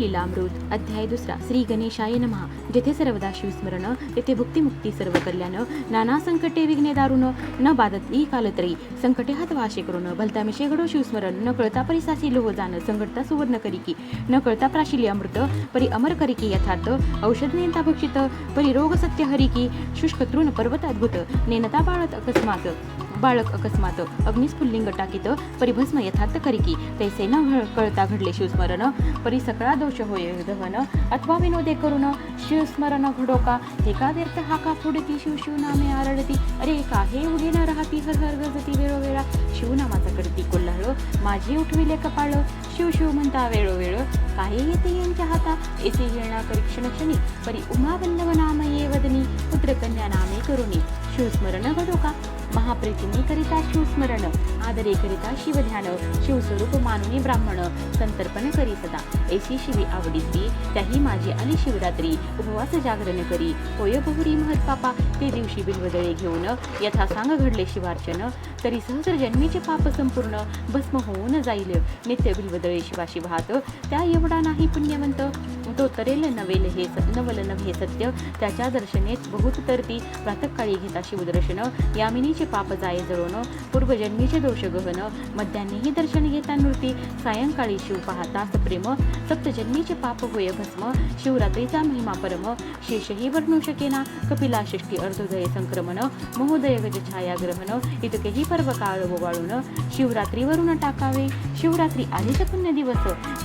लीलामृत अध्याय दुसरा श्री गणेशाय नमः. जेथे सर्वदा शिवस्मरण तेथे भुक्तिमुक्ती सर्व कल्याण नाना संकटे विघ्ने दारुण न बाधत ई कालत्री संकटे हात वाशे करून भलतामिशे घडो शिवस्मरण. न कळता परिसासी लोह जाण संकटता सुवर्ण करिकी न कळता प्राशिली अमृत परी अमर करिकी यथार्थ. औषध नेता भक्षित परी रोग सत्य हरिकी शुष्क तृण पर्वत अद्भुत नेनता बाळत अकस्मात. बाळक अकस्मात अग्निस्फुल्लिंग टाकीत परिभस्म यथार्थ करिकी. तैसे न कळता घडले शिवस्मरण. परी सकळा दोष होय दहन. अथवा विनोदे करून शिवस्मरण घडो का हे का व्यर्थ हा का फुडती शिव शिवनामे आरडती. अरे का हे उगे न राहती? हर हर गजती वेळोवेळा. शिवनामाचा करती कोल्हाळ. माझी उठविले कपाळ. शिव शिव म्हणता वेळोवेळ. काही येते यांच्या हाता? येते येणा करी क्षणक्षणी परी उमा वल्लभ नाम ये वदनी. पुत्र कन्या नामे करुणी. शिवस्मरण घडो का महाप्रीतीने करिता शिवस्मरण आदरे करिता शिवध्यान शिवस्वरूप मानुनी ब्राह्मण संतर्पण करी सदा. ऐशी शिवी आवडीती त्याही माझी आली शिवरात्री. उपवास जागरण करी. होय बहुरी महत पापा ते दिवशी बिलवदळे घेऊन यथा सांग घडले शिवार्चन. तरी सहस्र जन्मीचे पाप संपूर्ण भस्म होऊन जाईल. नित्य बिलवदळे शिवाशी वाहत त्या एवढा नाही पुण्यवंत. तो तरेल नवेल हे स- हे सत्य. त्याच्या दर्शनेत बहुत तरती. प्रातकाळी घेता शिवदर्शन. यामिनीचे पाप जाय जळवणं पूर्वजन्मीचे दोष गहन. मध्यान्नीही दर्शन घेता नृती. सायंकाळी शिव पाहता सप्रेम. सप्तजन्मीचे पाप होय भस्म. शिवरात्रीचा महिमा परम. शेषही वर्णू शकेना. कपिला षष्ठी अर्धोदय संक्रमण. महोदय गज छायाग्रहण. इतकेही पर्व काळ ओवाळून. शिवरात्रीवरून टाकावे. शिवरात्री आलीच पुण्य दिवस.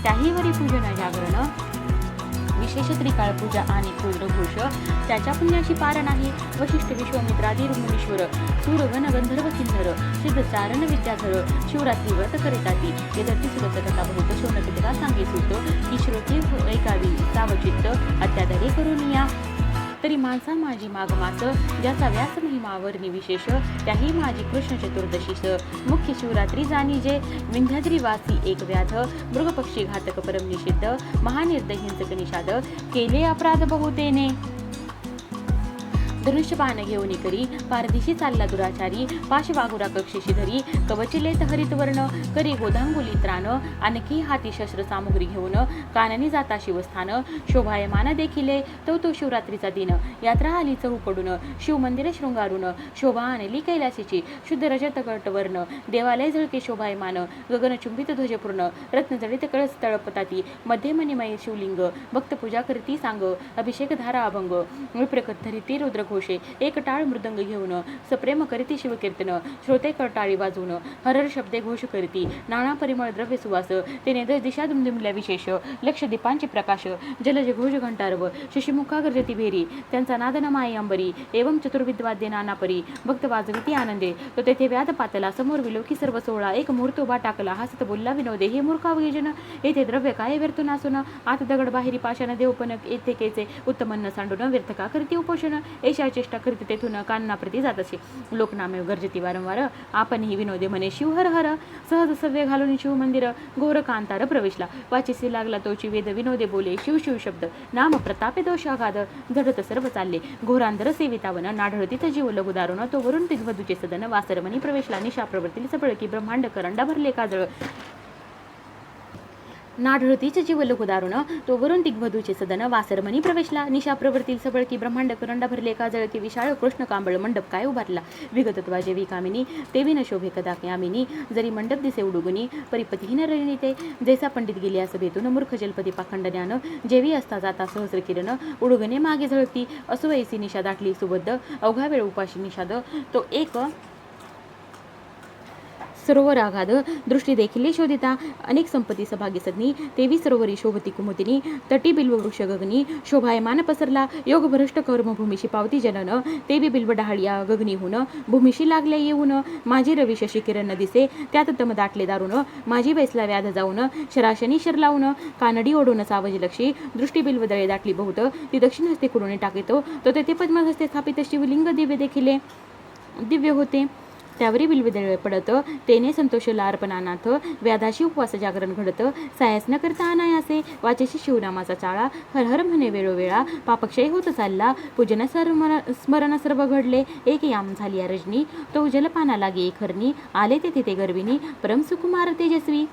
त्याही वरी पूजन जागरण. विशेष त्रिकाळ पूजा आणि कुलघोष त्याच्या पुण्याची पार नाही. वशिष्ठ विश्वामित्रादी मुनीश्वर सूरगण गंधर्व किन्नर सिद्ध चारण विद्याधर शिवरात्री व्रत करिताती यदती सुरत कथा बहुत शोनकितका सांगे सुत की श्रोते ऐकावी सावचित्त. अत्यादरे करून या तरी माणसा माझी मागमास ज्याचा व्यास महिमावर निविशेष त्याही माझी कृष्ण चतुर्दशीस. मुख्य शिवरात्री जाणी जे विंध्याद्री वासी एक व्याध. मृगपक्षी घातक परम निषिद्ध. महानिर्दय हिंसक निषाद. केले अपराध बहुतेने. धनुष्यबाण घेऊन करी पारदिशी चालला दुराचारी पाशवागुरा कक्षेशी धरी कवचिलेत हरितवर्ण करी गोधांगुली त्राण आणखी हाती शस्त्र सामुग्री घेऊन काननी जाता शिवस्थान शोभायमान देखिले तो तो शिवरात्रीचा दिन. यात्रा आली चहू पडून शिवमंदिरे शृंगारून शोभा आणली कैलासीची शुद्ध रजत कटवर्ण देवालय झळके शोभायमान गगनचुंबित ध्वजपूर्ण रत्नजडित कळस तळपताती मध्ये मणिमय शिवलिंग भक्त पूजा करती सांग अभिषेक धारा अभंग विप्रकत धरिती रुद्रघोषे एक टाळ मृदंग घेऊन सप्रेम करीती शिवकीर्तन. श्रोते करटाळी वाजवून हरर शब्दे घोष करीती. नाना परिमळ द्रव्य सुवास तेने दिशा दुमदुमल्या विशेष. लक्ष दीपांचे प्रकाश जलज घोष घंटारव. शशिमुखा गर्जती भेरी त्यांचा नादन माई अंबरी. एवं चतुर्विद्वाद्य नानापरी भक्त वाजविती आनंदे. तो तेथे व्याध पातला समोर विलोकी सर्व सोहळा. एक मूर्त उभा टाकला हसत बोलला विनोदे हे मूर्खा वैजन. येथे द्रव्य काय व्यर्थ नासून? आत दगड बाहेरी पाषाण देवपन येथे केचे. उत्तमन्न सांडून व्यर्थ का करती उपोषण? ऐशा चेष्टा करीत तेथून कान्नाप्रती जात असे. लोकनामे गरजती वारंवार आपण ही विनोदे म्हणे शिव हर सहज सव्य घालून शिव मंदिर कांतार प्रवेशला. वाचिसी लागला तोची वेद विनोदे बोले शिव शिव शब्द. नाम प्रतापे दोष झडत सर्व चालले. घोरांधर सेवितावन नाढळतीत जीव लघुदारुण तो वरून दिग्वधूचे सदन वासरमणी प्रवेशला निशा प्रवर्तील सबळकी ब्रह्मांड करंडा भरले काजळ. नाढळतीचे जीवलोक दारुण तो वरून दिग्वधूचे सदन वासरमणी प्रवेशला. निशा प्रवर्तील सबळकी ब्रह्मांड करंडा भरले का? जळकी विशाळ कृष्ण कांबळ मंडप काय उभारला? विगतत्वा जेवी कामिनी तेवी न शोभे कदा यामिनी जरी मंडप दिसे उडुगुनी परिपतीहीन ते. जैसा पंडित गेली असं भेटून मूर्ख जलपती पाखंड ज्ञान. जेवी असता जाता सहस्र किरण उडुगणे मागे झळकती असो ऐसी निशा दाटली सुबद्ध अवघा वेळ उपाशी निषाद. तो एक सरोवर आघाद दृष्टी देखील शोधिता. अनेक संपत्ती सभागी तेवी सरोवरी शोभती कुमुदिनी. तटी बिल्व वृक्ष गगनी. शोभायमान पसरला. योग भ्रष्ट कर्म भूमीशी पावती जनन. तेवी बिल्व डहाळ्या गगनीहून भूमीशी लागले येऊन. माझी रवी शशी किरण दिसे. त्यात तम दाटले दारुण. माझी बैसला व्याध जाऊन शराशनी शर लावून. कानडी ओढून सावज लक्षी. दृष्टी बिल्व दळे दाटली बहुत. ती दक्षिण हस्ते कुडून टाकीतो. तो तेथे पद्महस्ते स्थापित शिवलिंग दिव्य देखिले दिव्य होते. त्यावरी बिलविदळ पडतं. तेने संतोष लार्पणानाथ व्याधाशी उपवास जागरण घडतं. सायस न करता अनायासे वाचेशी शिवनामाचा चाळा. हर हर म्हणे वेळोवेळा पापक्षय होत चालला. पूजन सर्व स्मरण सर्व घडले. एक याम झाली या रजनी तो जलपाना लागे खरणी. आले ते तिथे गर्विनी परम सुकुमार तेजस्वी.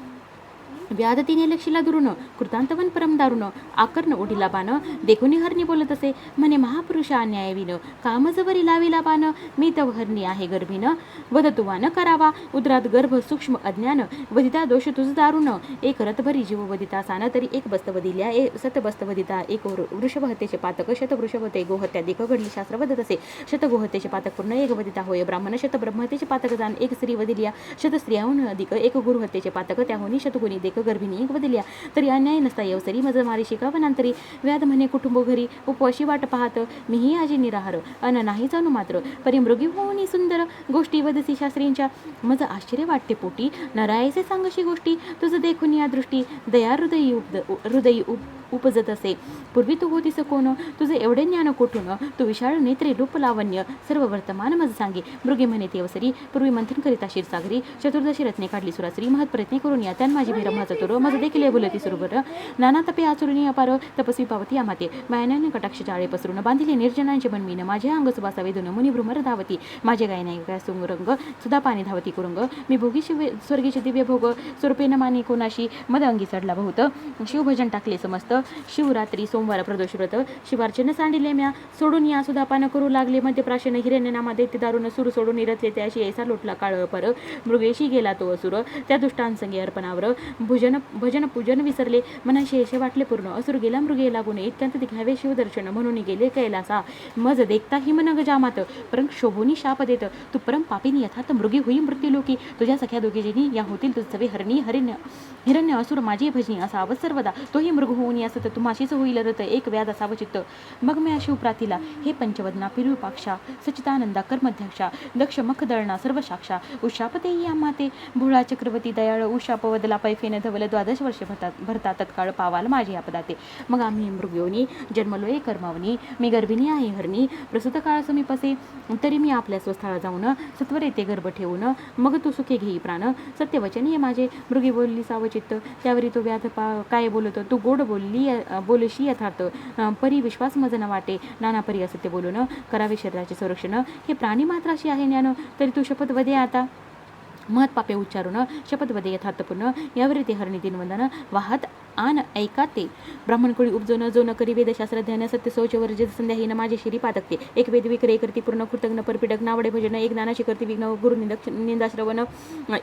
व्याध तिने लक्षीला दुरून कृतांतवन परम दारुण आकर्ण ओढीला पान देखुनी हरणी बोलत असे म्हणे महापुरुषा अन्यायविन कामजवरी लाविला बाण मी तव हरणी आहे गर्भीन वदतुवा न करावा उदरात गर्भ सूक्ष्म अज्ञान वदिता दोष तुझ दारुण एक रथभरी जीव वदिता सान तरी एक बस्त वदिल्या ए सत बस्तवदिता एक वृषभ हत्येचे पातक शत वृषभ ते गोहत्या देख घडली शास्त्र वदत असे शत गोहत्येचे पातक पूर्ण एक वदिता होय ब्राह्मण शत ब्रह्महत्येचे पातक जाण एक स्त्री वदिल्या शत स्त्रियाहून अधिक एक गुरुहत्येचे पातक त्याहून शतगुणी देख गर्भिणी एक वदिल्या तरी अन्याय नसता येवसरी मज मारी शिकावनांतरी व्याध म्हणे कुटुंब घरी उपवाशी वाट पाहत. मीही आजी निराहार अन नाही जाणू मात्र. परी मृगी होऊनी सुंदर गोष्टी वदसी शास्त्रींच्या. मज आश्चर्य वाटते पोटी. नरायचे सांगशी गोष्टी. तुझं देखून या दृष्टी. दया हृदयी उपद हृदयी उप उपजत असे. पूर्वी तू होतीस कोण? तुझे एवढे ज्ञान कोठून? तू विशाळ नेत्रे रूप लावण्य सर्व वर्तमान मज सांगे. मृगे म्हणे तेवसरी पूर्वी मंथन करिता क्षीरसागरी चतुर्दशी रत्ने काढली सुरासरी. महत्प्रयत्न करून या त्यान माझी भैरमाचा तुर. मज देखील बोलती सुरबर नाना तपे आचुरणी अपार. तपस्वी पावती आमाते मायनाने कटाक्ष जाळे पसरून. बांधिले निर्जनांचे बनवीन माझे अंग सुवासा वेदून मुनी भ्रमर धावती. माझे गाय नाही सुंगरंग सुधा पाणी धावती कुरुंग. मी भोगी शिव स्वर्गीचे दिव्य भोग. स्वरूपेन माने कोणाशी? मद अंगी चढला बहुत. शिवभजन टाकले समस्त. शिवरात्री सोमवार प्रदोष व्रत. शिवार्चन सांडिले म्या सोडून या सुद्धा पान करू लागले. मध्य प्राशन हिरण्य नामा दैत्य दारुण सुर सोडून निरतले त्याशी ऐसा लोटला काळ पर. मृगेशी गेला तो असुर. त्या दुष्टांसंगे अर्पणावर. भुजन भजन पूजन विसरले. मनाशी यश वाटले पूर्ण. असुर गेला मृगे लागून. इतक्यांत दिघावे शिवदर्शन म्हणून गेले कैलासा. मज देखता हिमनग जामात. परं शोभोनी शाप देत. तू परम पापिनी यथात मृगी होई मृत्यूलोकी तुझ्या सख्या दोघीजनी या होतील. तुझे हरणी हरिण्य हिरण्य असुर माझी भजनी असावं सर्वदा. तोही मृग होऊन या सत तुम्हाशीच होईल रत एक व्याध असावं चित्त. मग मी शिवप्रातीला. हे पंचवदना पिरुपाक्षा सचितानंदा कर्मध्यक्षा दक्ष मखदळणा सर्व साक्षा उषापते या माते भुळा चक्रवर्ती दयाळ उषापवदला पैफेने धवल द्वादश वर्षे भरतात भरता तत्काळ पावाल माझी आपदाते मग आम्ही मृगयोनी जन्मलोय कर्मावनी मी गर्भिणी आहे हरणी प्रसूत काळ समीपसे तरी मी आपल्या स्वस्थळा जाऊन सत्वर येते गर्भ ठेवून मग तू सुखे घेई प्राण. सत्यवचन ये माझे मृगी बोलली सावचित्त त्यावरी तो व्याध पा काय बोलत? तू गोड बोलली अ, बोलशी यथार्थ. परी विश्वास मज वाटे. नाना परी असत्य बोलून करावे शरीराचे संरक्षण. हे प्राणी मात्राशी आहे ज्ञान तरी तू शपथ वदे आता. महत पापे उच्चारून शपथवदे यथार्थपूर्ण यावरी ते हरणी दिनवंदन. वाहत आन ऐका ते ब्राह्मणकुळी उपजोन जो न करी वेदशास्त्र ध्यान सत्य शौच वर्जित संध्याहीन माझे शिरी पातकते एक वेद विक्रय करती पूर्ण कृतज्ञ परपिटक नावडे भजन एक नानाशी करती विघ्न गुरु निंदक निंदाश्रवण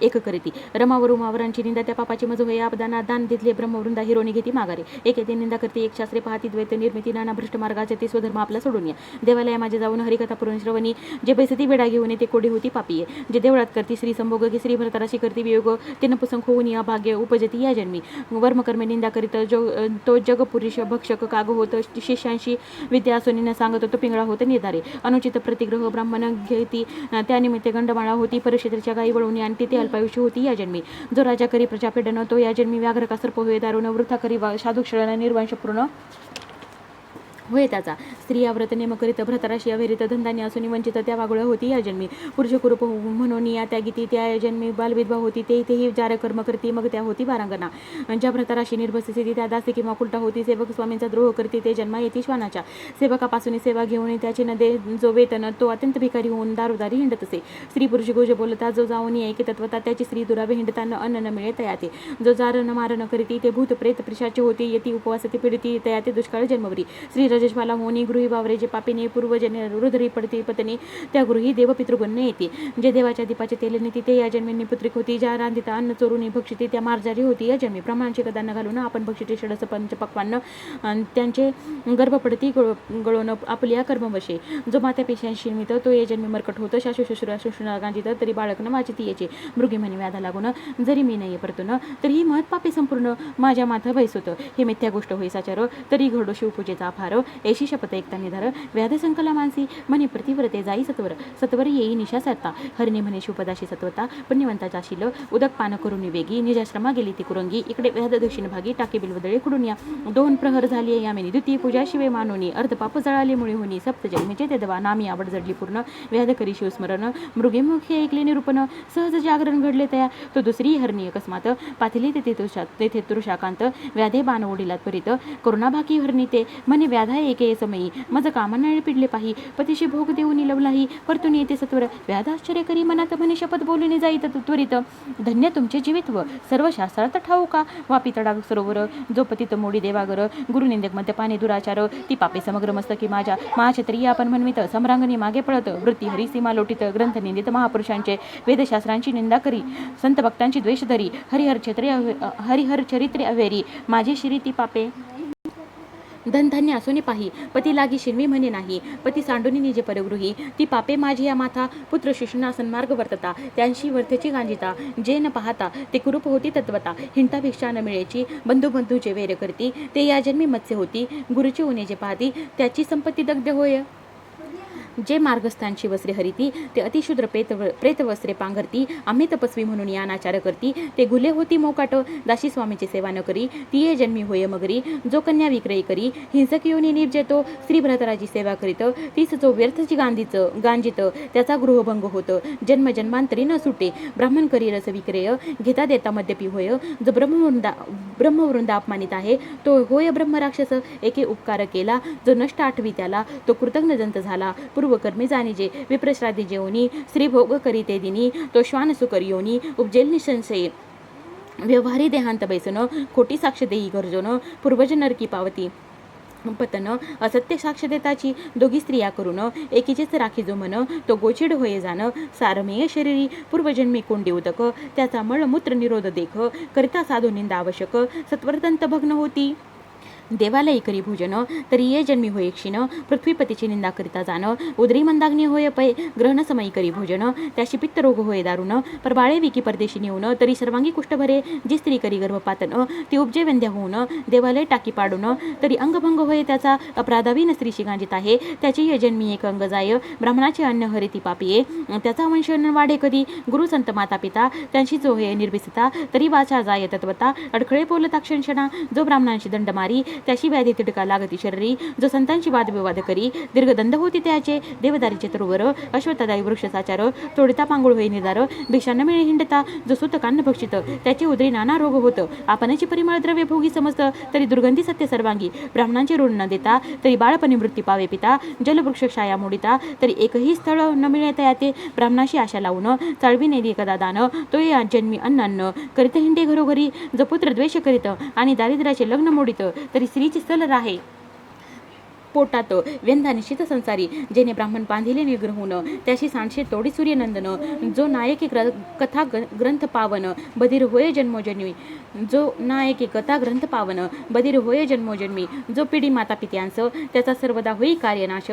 एक करीती. रमावर उमावरांची निंदा त्या पापाची मज होय आपदाना दान दिले ब्रह्मवृंदा हिरोनी घेती माघारे. एक येते निंदा करते एक शास्त्रे पाहती द्वैत निर्मिती नाना भ्रष्ट मार्गाचे ते स्वधर्म आपला सोडून या. देवालया माझे जाऊन हरिकथा पुरण श्रवणी. जे पैसे ती वेडा घेऊन येते कोडी होती पापी जे देवळात करती श्री संभोग की श्री भरतराशी करती वियोग ते नपुसंख होऊन या भाग्य उपजती या जन्मी. वर्मकर्मे निंदा करीत जो तो जगपुरुष भक्षक काग होत शिष्यांशी विद्या असून न सांगत तो पिंगळा होत निधारे अनुचित प्रतिग्रह ब्राह्मण घेती त्यानिमित्त गंडमाळा होती परिषदेच्या गाई वळवणी आणि तिथे अल्पायुष्य होती या जन्मी. जो राजा करी प्रजापेडन तो या जन्मी व्याघ्र का सर्प होय दारुण वृथा करी वा- साधुक्षळ निर्वंशपूर्ण होय त्याचा स्त्रिया व्रत नेम करीत भ्रतराशी अविरित धंदानी असून वंचित त्या वागुळ्या होती या जन्मी. पुरुषकुरूप म्हणून या त्या गीती त्या जन्मी बालविधवा होती. ते तेही जार कर्म करती मग त्या होती वारांगणा. ज्या भ्रतराशी निर्भसिती त्या दासी किंवा कुलटा होती सेवक स्वामींचा द्रोह करते ते जन्मा येती श्वानाच्या. सेवकापासून सेवा घेऊन त्याचे नदे जो वेतन तो अत्यंत भिकारी होऊन दारोदारी हिंडत असे. स्त्री पुरुष गोज बोलता जो जाऊन ऐके तत्वता त्याची स्त्री दुरावे हिंडताना अन्न न मिळे तयाते जो जार न करीती ते भूत प्रेत पिशाचे होते यती उपवासाती पिडती तयाते दुष्काळ जन्मवरी. श्री रजस्वाला होनी गृही वावरे जे पापिने पूर्वजने रुद्री पडती पत्नी त्या गृही देवपितृगुण्य येते. जे देवाच्या दीपाचे तेल तिथे ते या जन्मींनी पुत्रिक होती. ज्या रांधिता अन्न चोरून भक्षिती त्या मार्जारी होती. या जन्मी प्रमाणचे कदांना घालून आपण भक्षिते षडस पंच पक्वान्न त्यांचे गर्भ पडती गळ गळवणं आपल्या कर्मवशे. जो मात्या पेशांशी मिळतं तो या जन्मी मरकट होतं शाशू शशुर शोषणा गांजित तरी बाळकनं माझी ती याचे. मृगी म्हणे व्याधा लागून जरी मी नाही परतून तरी ही महत्पापे संपूर्ण माझ्या माथं बैस होतं हे मिथ्या गोष्ट होई साचार. तरी घडो शिवपूजेचा फार ऐशी शपथ ऐकता धर व्याध संकला मानसी म्हणे प्रतिव्रते जाई सत्वर. सत्वर येई निशा सरता हरिणे म्हणे शिवपदाशी सत्वता पुण्यवंताचा शिल उदक पान करून वेगी निजाश्रमा गेली ती कुरंगी. इकडे व्याध दक्षिण भागी टाके बिलवदळे खुडून या. दोन प्रहर झाली यामिनी द्वितीय पूजा शिवे मानुनी. अर्धपाप जळाले मुळे होणी सप्त जन्मीचे ते दवा नामी आवड जडली पूर्ण. व्याध करी शिवस्मरण मृगेमुखी ऐकले निरूपण. सहज जागरण घडले तया. तो दुसरी हरणी अकस्मात. पाथिली तेथे तुषा तेथे तुरुषाकांत. व्याधे बाण ओढिलात परित करुणाभाकी हरणी ते. म्हणे व्याधा एके समयी. मज कामांना पिडले पाही. पतीशी भोग देऊन लवलाही परतून येते सत्वर. व्याध आश्चर्य करी मनात म्हणे शपथ बोलून जाईत त्वरित. धन्य तुमचे जीवित्व. सर्व शास्त्रात ठाऊ का? वापी तडाग सरोवर. जो पतित मोडी देवागर. गुरुनिंदक मद्यपाने दुराचार. ती पापे समग्र मस्तकी माझ्या. महाक्षत्रिय आपण म्हणवित. सम्रांगणी मागे पळत. वृत्ती हरिसीमा लोटित. ग्रंथ निंदित महापुरुषांचे. वेदशास्त्रांची निंदा करी. संत भक्तांची द्वेष धरी. हरिहर क्षेत्रे हरिहर चरित्रे अवेरी. माझी श्री ती पापे. धनधन्य असून पाही. पती लागी शिरवी म्हणे नाही. पती सांडुनी निजे परगृही ती पापे माझी या माथा. पुत्र शिशुना सन्मार्ग वर्तता. त्यांशी वर्थची गांजिता. जे न पाहता ते कुरूप होती तत्वता. हिंटा भिक्षा न मिळेची. बंधू जे वैर करती ते या जन्मी मत्स्य होती. गुरुची उणे जे पाहती त्याची संपत्ती दग्ध होय. जे मार्गस्थांची वस्त्रे हरिती ते अतिशूद्र प्रेत प्रेत वस्त्रे पांघरती आम्ही तपस्वी म्हणून यानाचार करती. ते गुले होती मोकाट दाशी स्वामीची सेवा न करी. ती ये जन्मी होय मगरी जो कन्या विक्रय करी. हिंसक योनी निर्जेतो श्री भ्रतराची सेवा करीत. तीच जो व्यर्थची गांधीच गांजित त्याचा गृहभंग होतं. जन्म जन्मांतरी न सुटे ब्राह्मण करी रस विक्रय. घेता देता मद्यपी होय. जो ब्रह्मवृंदा ब्रह्मवृंदा अपमानित आहे तो होय ब्रह्मराक्षस. एके उपकार केला जो नष्ट आठवी त्याला तो कृतज्ञ जंत झाला पूर्वकर्मी जाणीजे विप्रश्राद्धी जेवणी स्त्री भोग करीते दिनी तो श्वान सुकर योनी उपजेल निसंशयी व्यवहारी देहांत बैसन खोटी साक्ष देई गरजोन पूर्वज नरकी पावती। पतन असत्य साक्ष देताची दोघी स्त्रिया करून एकीचेच राखी जो मन तो गोचिड होये जाण सारमेय शरीरी पूर्वजन्मी कोंडी उदक त्याचा मळमूत्र निरोध देख करिता साधू निंदा आवश्यक सत्वरदंत भग्न होती। देवालयी करी भोजन तरी ये जन्मी होय क्षीण पृथ्वीपतीची निंदा करिता जाण उदरी मंदाग्नी होय पै ग्रहण समयी करी भोजन त्याशी पित्त रोग होय दारुण पर बाळे विकी परदेशी नेऊन तरी सर्वांगी कुष्ठ भरे जी स्त्री करी गर्भपातन ती उपजे वंद्य होऊन देवालय टाकी पाडून तरी अंगभंग होय त्याचा अपराधावीन स्त्रीशी गांजित आहे त्याची ये जन्मी एक अंग जाय ब्राह्मणाचे अन्न हरिती पापिये त्याचा वंश वाढे कधी गुरु संत माता पिता त्यांची जो हे निर्भिसता तरी वाचा जाय तत्वता अडखळे बोलता क्षणक्षणा जो ब्राह्मणांशी दंड मारी त्याशी व्याधी तिडका लागती शरीरी. जो संतांची वादविवाद करी दीर्घदंड होती त्याचे. देवदारीचे तरुवर अश्वतादायी वृक्ष साचार तोडिता पांगुळ होई निदार भिक्षान्न मिळे हिंडता जो सुतकान्न भक्षित त्याचे उदरी नाना रोग होत. आपणाची परिमळ द्रव्य भोगी समजत तरी दुर्गंधी सत्य सर्वांगी. ब्राह्मणांचे ऋण न देता तरी बाळपणी मृत्यू पावे पिता. जलवृक्ष छाया मोडिता तरी एकही स्थळ न मिळता याते ब्राह्मणाशी आशा लावून चळवी नेली कदा दान तो या जन्मी अन्न अन्न करीत हिंडे घरोघरी जो पुत्र द्वेष करीत आणि दारिद्र्याचे लग्न मोडित तरी स्त्रीची सलर राहे पोटात व्यंधा निश्चित संसारी जेने ब्राह्मण बांधिले निग्रहून त्याशी सांडशे तोडी सूर्यनंदन जो नायके ग्र कथा ग- ग्रंथ पावन बधीर होय जन्मोजन्मी जो नायके कथा ग्रंथ पावन बधीर होय जन्मोजन्मी जो पिढी माता पित्यांस त्याचा सर्वदा होई कार्यनाश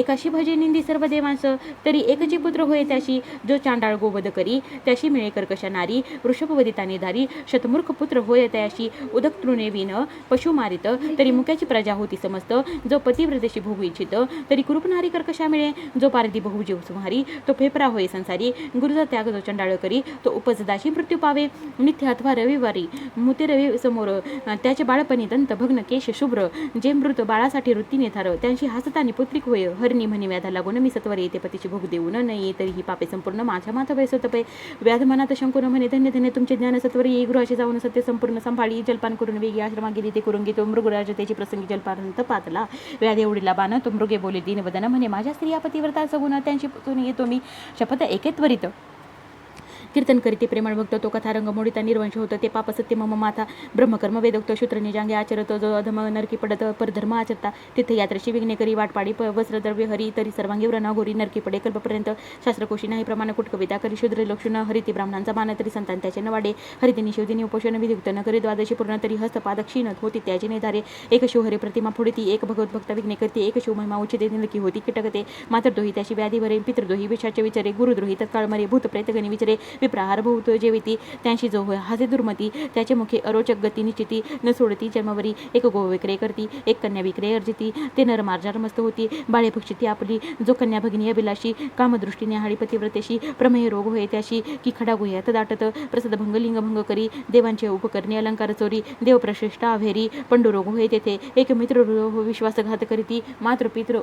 एकाशी भजे निंदी सर्व देवांस तरी एकची पुत्र होय त्याशी जो चांडाळ गोवध करी त्याशी मिळे कर्कशा नारी वृषभवदिता निधारी शतमूर्ख पुत्र होय त्याशी उदक तृणेवीन पशु मारित तरी मुक्याची प्रजा होती समस्त जो पती तीव्रतेशी भोगू इच्छित. तरी कुरूप नारी कर्कशा मिळे जो पारधी बहुजीव संहारी तो फेफरा होय संसारी गुरुचा त्याग जो चंडाळ करी तो उपजदाशी मृत्यू पावे. नित्य अथवा रविवारी मुते रवी समोर त्याचे बाळपणी दंत भग्न केश शुभ्र जे मृत बाळासाठी वृत्तीने थार त्यांची हसतानी पुत्रिक होय. हरणी म्हणे व्याधा लागून मी सत्वर येते पतीची भोग देऊन नाही तरी ही पापे संपूर्ण माझ्या माथा बैसत पै व्याध मनात शंकून म्हणे धन्य धन्य तुमचे ज्ञान सत्वर येई गृहाशी जाऊन सत्य संपूर्ण सांभाळी. जलपान करून वेगी आश्रमा गेली ते करून घेतो मृगराज त्याची प्रसंगी जलपानंत पातला व्याध देवडीला बाण तो मृगे बोले दीनवदन म्हणे माझ्या स्त्रिया पतिव्रता सगुण त्यांची पुतून येतो मी. शपथ एकेत्वरित कीर्तन करीते प्रेमळ भक्त तो कथा रंगमोडीता निर्वंश होतं. ते पाप सत्य मम माथा ब्रह्मकर्म वेदोक्त शूत्र निजांगे आचरत जो अधम नरकी पडत परधर्म आचरता. तिथे यात्रेशी विघ्नेकरी वाटपाडी प वस्त्रद्रव्य हरी तरी सर्वांगी व्रण घोरी नरकी पडे कल्पपर्यंत. शास्त्रकोशी नाही प्रमाण कुटकविता करी शूद्र लक्षण हरिती ब्राह्मणांचा मान तरी संतान त्याचे न वाडे हरितिनी शिवदिनी उपोषण विधियुक्त न करी द्वादशी पूर्ण तरी हस्तपाद क्षीणत होती त्याचे नेधारे एक शिवहरी प्रतिमा फुडती एक भगवत भक्त विघ्ने करते एक शिवमहिमा उचिते निलकी होती कीटकते मातृद्रोही त्याची व्याधी भरे पितृद्रोही विषाचे विचारे गुरुद्रोही तत्काळ मरे भूत प्रेतगणी विचारे. जेविती त्यांशी जो होय हासे दुर्मती त्याचे मुखे अरोचक गती निश्चिती न सोडती जन्मवरी एक गो विक्रय करती एक कन्या विक्रय अर्जिती ते नर मार्जार मस्त होती बाळे भक्षिती आपली जो कन्या भगिनी अभिलाषी कामदृष्टीने हाळी पतिव्रतेशी प्रमेय रोग होय त्याशी की खडा गुह्यात दाटत प्रसद भंग लिंगभंग करी देवांचे उपकरणे अलंकार चोरी देवप्रशिष्टा अभेरी पंडुरोग होय तेथे एक मित्र विश्वासघात करीती मातृ पितृ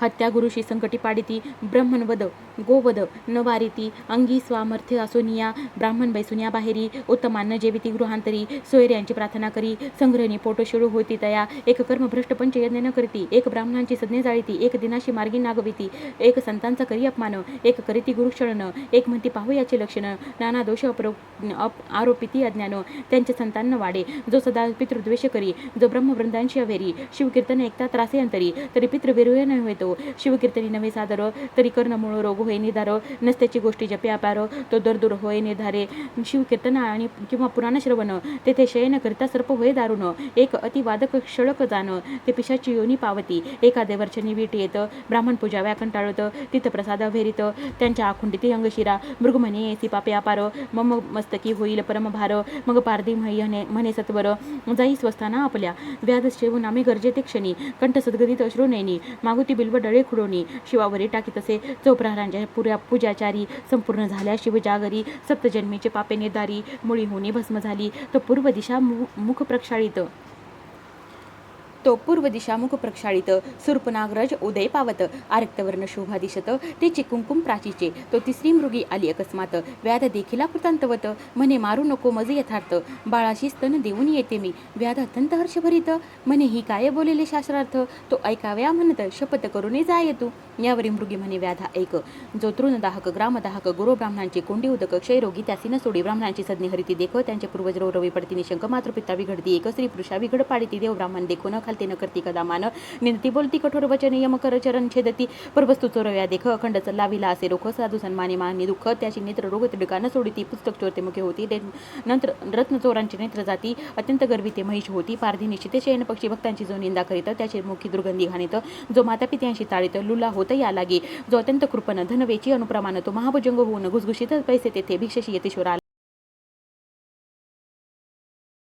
हत्या गुरुशी संकटी पाडिती ब्रह्मणवद गोवद न वारिती अंगी स्वामर्थ्य असोनिया ब्राह्मण बैसुनिया बाहेरी उत्तमान्न जेविती गृहांतरी सोयऱ्यांची प्रार्थना करी संग्रहणी पोट शिळू होती तया एक कर्म भ्रष्ट पंचयज्ञ न करती एक ब्राह्मणांची सज्ञे जाळीती एक दिनाशी मार्गी नागविती एक संतांचा करी अपमान एक करीती गुरुक्षण एक म्हणती पाहू याचे लक्षण नाना दोष अपरो अप आरोपिती अज्ञान त्यांच्या संतान वाढे जो सदा पितृद्वेष करी जो ब्रह्मवृंदांशी अवेरी शिवकीर्तन एकता त्रासे अंतरी तरी पितृविरुय न होतो तो शिवकीर्तनी नवे सादर तरी कर्णमूळ रोग होय निधार नसत्याची गोष्टी जपे अपार तो दरदूर होय निधारे. शिवकीर्तन आणि किंवा पुराण श्रवण तेथे शयन करता सर्प होय दारुण एक अतिवादक क्षळक जाण ते पिशाची योनी पावती. एका देवर्चनी वीट येत ब्राह्मण पूजा व्याकंटाळत तिथं प्रसाद भेरीत त्यांच्या आखुंडीती अंगशिरा. मृगमने येसी पापे अपार मम मस्तकी होईल परमभार मग पारधी म्हणे म्हणे सत्वर जाई स्वस्थाना आपल्या. व्याध शेवून आम्ही गरजेते क्षणी कंठ सद्गदित अश्रू नैनी मागुती बिल्व डळे खुडवणे. शिवावरी टाकी तसे चौप्रहारांच्या पुऱ्या पूजाचारी संपूर्ण झाल्या. शिवजागरी सप्तजन्मीचे पापे निदारी मुळी होणे भस्म झाली. तर पूर्व दिशा मु- मुख प्रक्षाळित. तो पूर्व दिशामुख प्रक्षाळित. सुर्पनाग्रज उदय पावत. आरक्तवर्ण शोभा दिशत ते चिकुंकुम प्राचीचे. तो तिसरी मृगी आली अकस्मात. व्याध देखिला कृतांतवत म्हणे मारू नको मज यथार्थ. बाळाशी स्तन देऊन येते मी. व्याध अत्यंत हर्षभरित. म्हणे ही काय बोलेले शास्त्रार्थ? तो ऐकाव्या म्हणत शपथ करून जाय तू. यावरी मृगी म्हणे व्याधा ऐक जो तृणदाहक ग्रामदाहक गुरु ब्राह्मणांची कोंडी उदक क्षयरोगी त्यासी न सोडी ब्राह्मणांची सज्ञ हरिती देख. त्यांचे पूर्वज रौरवी पडती निशंक मातृपिता विघडती एक स्त्री पुरुषा विघड पाडिती देव ब्राह्मण देखो. न खालते न करती कदा मान. निंदती बोलती कठोर वचन यम कर चरण छेदती. परवस्तू चोरव्या देख अखंड लाविला असे रोख साधू सन्माने माने दुःख. त्याची नेत्र रोग तिडका न सोडिती. पुस्तक चोरते मुखे होती. नंतर रत्न चोरांची नेत्र जाती. अत्यंत गर्विते महिष होती. पारधी निश्चिते शयन पक्षी भक्तांची जो निंदा करीत त्याची मुखी दुर्गंधी घाणीत. जो माता पित्यांशी ताळीत लुला होत या लागे. जो अत्यंत कृपण धनवेची अनुप्रमाण तो महाभुजंग होऊन घुसघुशीत पैसे तेथे भिक्षशी येतेश्वर आला.